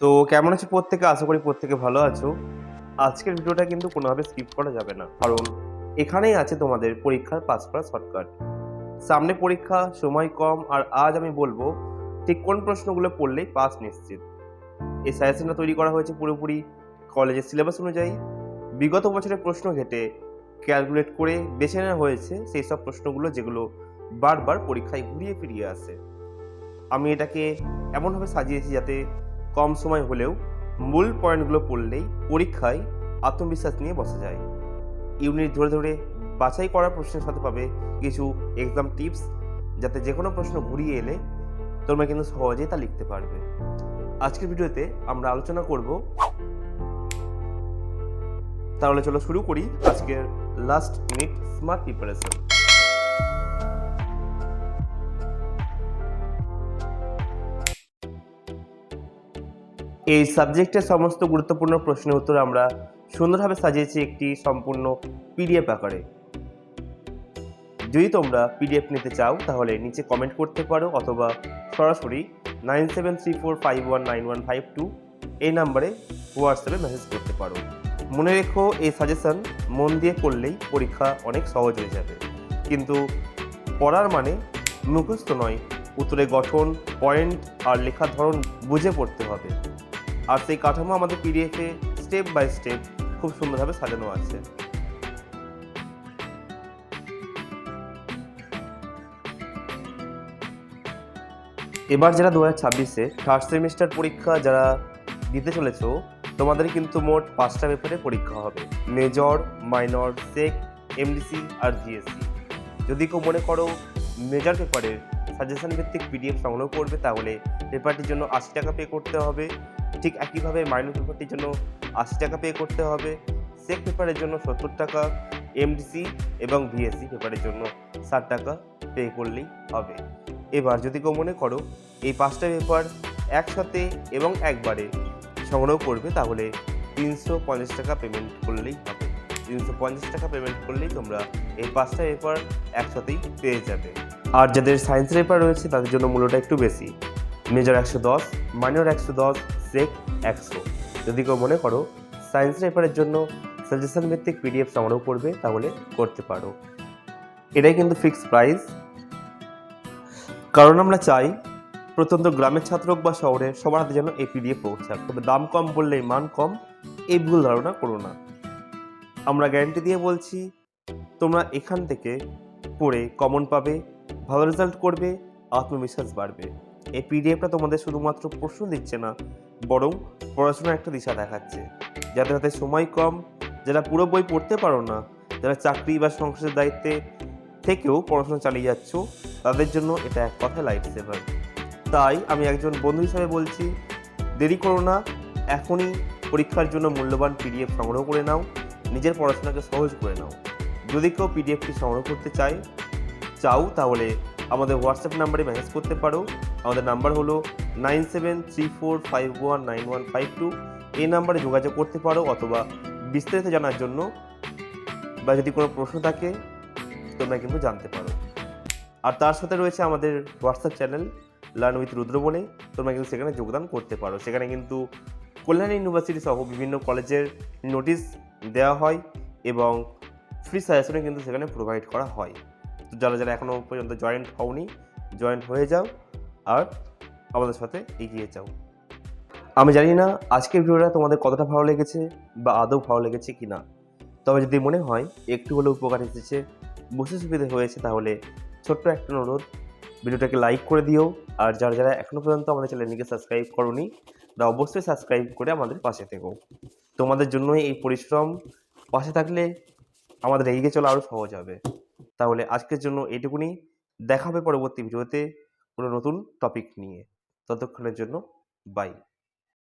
তো কেমন আছো প্রত্যেকে? আশা করি প্রত্যেকে ভালো আছো। আজকের ভিডিওটা কিন্তু কোনোভাবে স্কিপ করা যাবে না। কারণ এখানেই আছে তোমাদের পরীক্ষার পাস করা শর্টকাট সামনে পরীক্ষা, সময় কম, আর আজ আমি বলব, ঠিক কোন প্রশ্নগুলো পড়লেই পাস নিশ্চিত? এই সাজেশনটা তৈরি করা হয়েছে পুরোপুরি কলেজের সিলেবাস অনুযায়ী। বিগত বছরের প্রশ্ন ঘেটে ক্যালকুলেট করে বেছে নেওয়া হয়েছে সেই সব প্রশ্নগুলো যেগুলো বারবার পরীক্ষায় ঘুরিয়ে ফিরিয়ে আসে। আমি এটাকে এমনভাবে সাজিয়েছি যাতে কম সময় হলেও মূল পয়েন্টগুলো পড়লেই পরীক্ষায় আত্মবিশ্বাস নিয়ে বসা যায়। ইউনিট ধরে ধরে বাছাই করা প্রশ্নের সাথে পাবে কিছু এক্সাম টিপস যাতে যে কোনো প্রশ্ন ঘুরিয়ে এলে তোমরা কিন্তু সহজেই তা লিখতে পারবে। আজকের ভিডিওতে আমরা আলোচনা করব তাহলে চলো শুরু করি আজকের লাস্ট মিনিট স্মার্ট প্রিপারেশন এই সাবজেক্টের সমস্ত গুরুত্বপূর্ণ প্রশ্নের উত্তর আমরা সুন্দরভাবে সাজিয়েছি একটি সম্পূর্ণ পিডিএফ আকারে। যদি তোমরা পিডিএফ নিতে চাও, তাহলে নিচে কমেন্ট করতে পারো অথবা সরাসরি nine seven three four five one nine one five two এই নাম্বারে হোয়াটসঅ্যাপে মেসেজ করতে পারো। মনে রেখো, এই সাজেশন মন দিয়ে করলেই পরীক্ষা অনেক সহজ হয়ে যাবে। কিন্তু পড়ার মানে মুখস্থ নয়, উত্তরে গঠন পয়েন্ট আর লেখার ধরন বুঝে পড়তে হবে। আর সেই কাঠামো আমাদের পিডিএফে স্টেপ বাই স্টেপ খুব সুন্দরভাবে সাজানো আছে। এবার যারা দু হাজার ছাব্বিশে থার্ড সেমিস্টার পরীক্ষা যারা দিতে চলেছ, তোমাদের কিন্তু মোট পাঁচটা পেপারে পরীক্ষা হবে। মেজর মাইনর সেক এমডিসি আর জিএসসি যদি কেউ মনে করো মেজর পেপারের সাজেশন ভিত্তিক পিডিএফ সংগ্রহ করবে, তাহলে পেপারটির জন্য আশি টাকা পে করতে হবে। ঠিক একইভাবে মাইনর পেপারটির জন্য আশি টাকা পে করতে হবে। সেক পেপারের জন্য সত্তর টাকা এমডিসি এবং ভিএসসি পেপারের জন্য ষাট টাকা পে করলেই হবে। এবার যদি কেউ মনে করো এই পাঁচটা পেপার একসাথে এবং একবারে সংগ্রহ করবে, তাহলে তিনশো পঞ্চাশ টাকা পেমেন্ট করলেই হবে। তিনশো পঞ্চাশ টাকা পেমেন্ট করলেই তোমরা এই পাঁচটা পেপার একসাথেই পেয়ে যাবে। আর যাদের সায়েন্স পেপার রয়েছে, তাদের জন্য মূল্যটা একটু বেশি। মেজর একশো দশ মাইনর একশো দশ সেক একশো। যদি কেউ মনে করো সায়েন্স পেপারের জন্য সাজেশন ভিত্তিক পিডিএফ সংগ্রহ করবে, তাহলে করতে পারো। এটাই কিন্তু ফিক্সড প্রাইস কারণ আমরা চাই প্রত্যন্ত গ্রামের ছাত্র হোক বা শহরে সবার হাতে যেন এই পিডিএফ পৌঁছাক তবে দাম কম বললেই মান কম, এই ভুল ধারণা করো না। আমরা গ্যারান্টি দিয়ে বলছি, তোমরা এখান থেকে পড়ে কমন পাবে, ভালো রেজাল্ট করবে, আত্মবিশ্বাস বাড়বে। এই পিডিএফটা তোমাদের শুধুমাত্র প্রশ্ন দিচ্ছে না, বরং পড়াশোনার একটা দিশা দেখাচ্ছে। যাদের হাতে সময় কম, যারা পুরো বই পড়তে পারো না, যারা চাকরি বা সংসারের দায়িত্বে থেকেও পড়াশোনা চালিয়ে যাচ্ছ, তাদের জন্য এটা এক কথায় লাইফ সেভার তাই আমি একজন বন্ধু হিসাবে বলছি, দেরি করো না, এখনই পরীক্ষার জন্য মূল্যবান পিডিএফ সংগ্রহ করে নাও। নিজের পড়াশোনাকে সহজ করে নাও। যদি কেউ পিডিএফটি সংগ্রহ করতে চায়, চাও, তাহলে আমাদের হোয়াটসঅ্যাপ নাম্বারে মেসেজ করতে পারো। আমাদের নাম্বার হলো nine seven three four five one nine one five two এই নাম্বারে যোগাযোগ করতে পারো অথবা বিস্তারিত জানার জন্য বা যদি কোনো প্রশ্ন থাকে, তোমরা কিন্তু জানতে পারো। আর তার সাথে রয়েছে আমাদের WhatsApp channel learn with Rudra বলে। তোমরা কিন্তু সেখানে যোগদান করতে পারো। সেখানে কিন্তু কল্যাণ ইউনিভার্সিটি সহ বিভিন্ন কলেজের নোটিশ দেওয়া হয় এবং ফ্রি সাজেশনে কিন্তু সেখানে প্রোভাইড করা হয়। তো যারা যারা এখনও পর্যন্ত জয়েন্ট হওনি জয়েন্ট হয়ে যাও আর আমাদের সাথে এগিয়ে যাও। আমি জানি না আজকের ভিডিওটা তোমাদের কতটা ভালো লেগেছে বা আদৌ ভালো লেগেছে কি না তবে যদি মনে হয় একটু হলেও উপকার এসেছে বুঝতে সুবিধে হয়েছে তাহলে ছোট্ট একটা অনুরোধ, ভিডিওটাকে লাইক করে দিও। আর যারা যারা এখনও পর্যন্ত আমাদের চ্যানেলটিকে সাবস্ক্রাইব করনি, তারা অবশ্যই সাবস্ক্রাইব করে আমাদের পাশে থেকো। তোমাদের জন্যই এই পরিশ্রম। পাশে থাকলে আমাদের এগিয়ে চলা আরও সহজ হবে। তাহলে আজকের জন্য এইটুকুনি দেখা হবে পরবর্তী ভিডিওতে কোনো নতুন টপিক নিয়ে। ততক্ষণের জন্য বাই